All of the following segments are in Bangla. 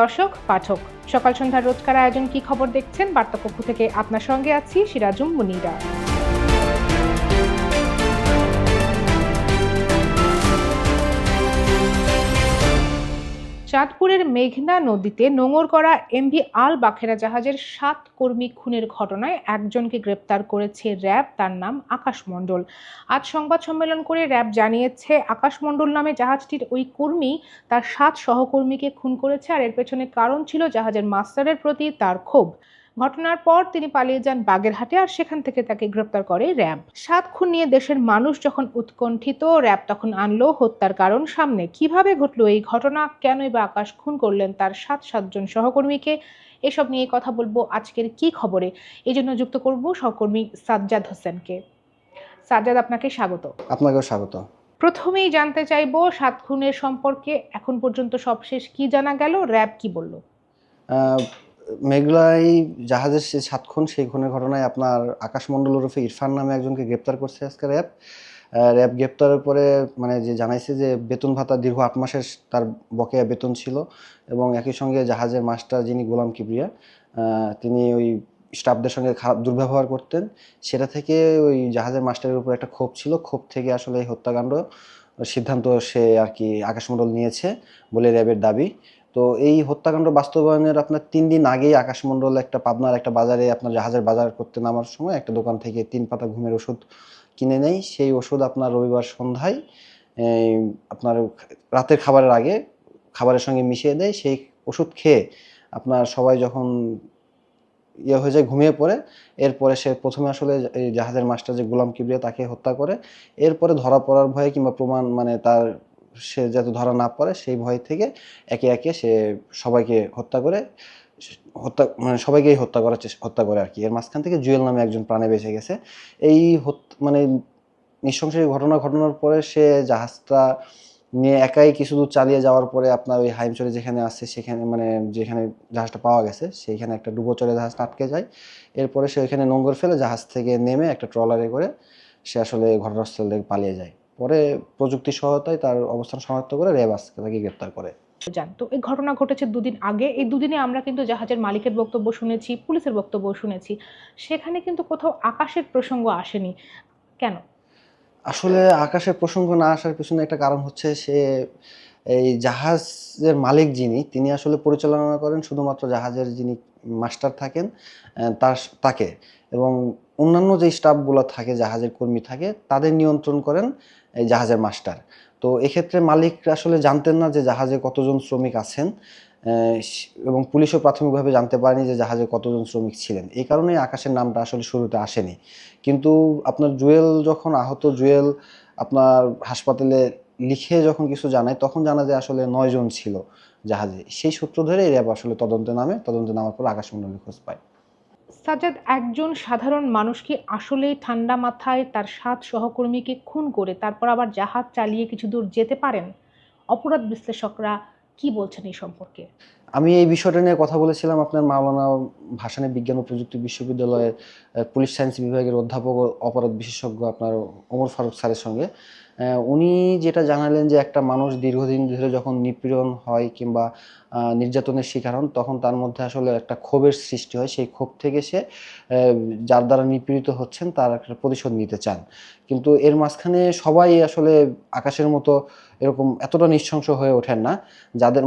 দর্শক, পাঠক, সকাল সন্ধ্যার রোজকার আয়োজন কি খবর দেখছেন? বার্তাকক্ষ থেকে আপনার সঙ্গে আছি সিরাজুম মুনিরা। চাঁদপুরের মেঘনা নদীতে নোঙর করা এমভি আল বাখেরা জাহাজের সাত কর্মী খুনের ঘটনায় একজনকে গ্রেপ্তার করেছে র্যাব, তার নাম আকাশ মণ্ডল। আজ সংবাদ সম্মেলন করে র্যাব জানিয়েছে, আকাশ মণ্ডল নামে জাহাজটির ওই কর্মী তার সাত সহকর্মীকে খুন করেছে, আর এর পেছনে কারণ ছিল জাহাজের মাস্টারের প্রতি তার ক্ষোভ। ঘটনার পর তিনি পালিয়ে যান বাগেরহাটে আর সেখান থেকে তাকে গ্রেপ্তার করে র্যাব। সাত খুন নিয়ে দেশের মানুষ যখন উৎকণ্ঠিত র্যাব তখন আনলো হত্যার কারণ সামনে। কীভাবে ঘটলো এই ঘটনা? কেনই বা আকাশ খুন করলেন তার সাত সাতজন সহকর্মীকে? এসব নিয়ে কথা বলব আজকের কি খবরে? এই জন্য যুক্ত করব সহকর্মী সাজ্জাদ হোসেনকে। সাজ্জাদ আপনাকে স্বাগত। আপনাকেও স্বাগত। প্রথমেই জানতে চাইব সাত খুনের সম্পর্কে। এখন পর্যন্ত সবশেষ কি জানা গেল? র্যাব কি বলল? আহ, মেঘলাই জাহাজের সে সাত খুন সেই খুনের ঘটনায় আপনার আকাশমণ্ডল ওরফে ইরফান নামে একজনকে গ্রেপ্তার করছে আজকে র্যাব। র্যাব গ্রেপ্তারের পরে মানে যে জানাইছে যে বেতন ভাতা দীর্ঘ আট মাসের তার বকেয়া বেতন ছিল এবং একই সঙ্গে জাহাজের মাস্টার যিনি গোলাম কিবরিয়া তিনি ওই স্টাফদের সঙ্গে খারাপ দুর্ব্যবহার করতেন। সেটা থেকে ওই জাহাজের মাস্টারের উপর একটা ক্ষোভ ছিল। ক্ষোভ থেকে আসলে এই হত্যাকাণ্ড সিদ্ধান্ত সে আর কি আকাশমণ্ডল নিয়েছে বলে র্যাবের দাবি। তো এই হত্যাকাণ্ড বাস্তবায়নের আপনার তিন দিন আগেই আকাশমণ্ডল একটা পাবনার একটা বাজারে আপনার জাহাজের বাজার করতে নামার সময় একটা দোকান থেকে তিন পাতা ঘুমের ওষুধ কিনে নেই। সেই ওষুধ আপনার রবিবার সন্ধ্যায় আপনার রাতের খাবারের আগে খাবারের সঙ্গে মিশিয়ে দেয়। সেই ওষুধ খেয়ে আপনার সবাই যখন ইয়ে হয়ে যায়, ঘুমিয়ে পড়ে, এরপরে সে প্রথমে আসলে জাহাজের মাস্টার যে গোলাম কিবরিয়া তাকে হত্যা করে। এরপরে ধরা পড়ার ভয়ে কিংবা প্রমাণ মানে তার সে যাতে ধরা না পড়ে, সেই ভয় থেকে একে একে সে সবাইকে হত্যা করে, হত্যা মানে সবাইকেই হত্যা করার চেষ্টা, হত্যা করে আর কি। এর মাঝখান থেকে জুয়েল নামে একজন প্রাণে বেঁচে গেছে। এই মানে নৃশংস ঘটনা ঘটনার পরে সে জাহাজটা নিয়ে একাই কিছু দূর চালিয়ে যাওয়ার পরে আপনার ওই হাইমচরে যেখানে আসছে সেখানে মানে যেখানে জাহাজটা পাওয়া গেছে, সেইখানে একটা ডুবোচরে জাহাজটা আটকে যায়। এরপরে সে ওইখানে নোঙ্গর ফেলে জাহাজ থেকে নেমে একটা ট্রলারে করে সে আসলে ঘটনাস্থল থেকে পালিয়ে যায়। পরে প্রযুক্তির সহায়তায় তার অবস্থান শনাক্ত করে র্যাব আজকে তাকে গ্রেপ্তার করে। যান। তো এই ঘটনা ঘটেছে দুদিন আগে। এই দুদিনে আমরা কিন্তু জাহাজের মালিকের বক্তব্য শুনেছি পুলিশের বক্তব্য শুনেছি। সেখানে কিন্তু কোথাও আকাশের প্রসঙ্গ আসেনি। কেন? আসলে আকাশের প্রসঙ্গ না আসার পেছনে একটা কারণ হচ্ছে সে এই জাহাজের মালিক যিনি তিনি আসলে পরিচালনা করেন শুধুমাত্র জাহাজের যিনি মাস্টার থাকেন তার তাকে। এবং অন্যান্য যে স্টাফগুলো থাকে জাহাজের কর্মী থাকে তাদের নিয়ন্ত্রণ করেন এই জাহাজের মাস্টার। তো এক্ষেত্রে মালিক আসলে জানতেন না যে জাহাজে কতজন শ্রমিক আছেন এবং পুলিশও প্রাথমিকভাবে জানতে পারেনি যে জাহাজে কতজন শ্রমিক ছিলেন। এই কারণে আকাশের নামটা আসলে শুরুতে আসেনি। কিন্তু আপনার জুয়েল যখন আহত, জুয়েল আপনার হাসপাতালে লিখে যখন কিছু জানায়, তখন জানা যায় আসলে নয় জন ছিল জাহাজে। সেই সূত্র ধরে র্যাব আসলে তদন্তে নামে, তদন্তে নামার পর আকাশমণ্ডলী খোঁজ পায়। সাজ্জাদ, একজন সাধারণ মানুষ কি আসলেই ঠান্ডা মাথায় তার সাত সহকর্মীকে খুন করে তারপর আবার জাহাজ চালিয়ে কিছু দূর যেতে পারেন? অপরাধ বিশ্লেষকরা কি বলছেন এই সম্পর্কে? আমি এই বিষয়টা নিয়ে কথা বলেছিলাম আপনার মাওলানা ভাসানী বিজ্ঞান ও প্রযুক্তি বিশ্ববিদ্যালয়ের পুলিশ সায়েন্স বিভাগের অধ্যাপক ও অপরাধ বিশেষজ্ঞ আপনার ওমর ফারুক স্যারের সঙ্গে। উনি যেটা জানালেন যে একটা মানুষ দীর্ঘদিন ধরে যখন নিপীড়ন হয় কিংবা নির্যাতনের শিকার হন, তখন তার মধ্যে আসলে একটা ক্ষোভের সৃষ্টি হয়। সেই ক্ষোভ থেকে সে যার দ্বারা নিপীড়িত হচ্ছেন, তার একটা প্রতিশোধ নিতে চান। কিন্তু এর মাঝখানে সবাই আসলে আকাশের মতো এরকম এতটা নৃশংস হয়ে ওঠেন না, যাদের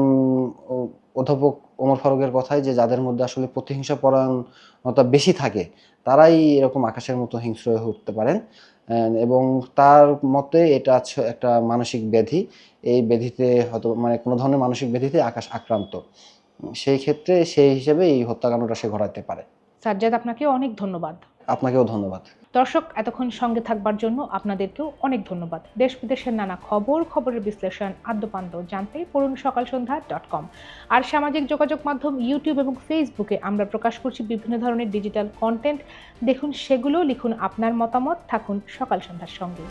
অধ্যাপক ওমর ফারুকের কথায় যে যাদের মধ্যে আসলে প্রতিহিংসা পরায়ণতা বেশি থাকে তারাই এরকম আকাশের মতো হিংস্র হয়ে উঠতে পারেন। এবং তার মতে এটা হচ্ছে একটা মানসিক ব্যাধি। এই ব্যাধিতে হয়তো মানে কোনো ধরনের মানসিক ব্যাধিতে আকাশ আক্রান্ত। সেই ক্ষেত্রে সেই হিসেবে এই হত্যাকাণ্ডটা সে ঘটাতে পারে। সাজ্জাদ আপনাকে অনেক ধন্যবাদ। আপনাকেও ধন্যবাদ। দর্শক, এতক্ষণ সঙ্গে থাকবার জন্য আপনাদেরকেও অনেক ধন্যবাদ। দেশ বিদেশের নানা খবর, খবরের বিশ্লেষণ, আদ্যপান্ত জানতে পড়ুন সকাল সন্ধ্যা ডট কম। আর সামাজিক যোগাযোগ মাধ্যম ইউটিউব এবং ফেসবুকে আমরা প্রকাশ করছি বিভিন্ন ধরনের ডিজিটাল কন্টেন্ট। দেখুন সেগুলো, লিখুন আপনার মতামত, থাকুন সকাল সন্ধ্যার সঙ্গে।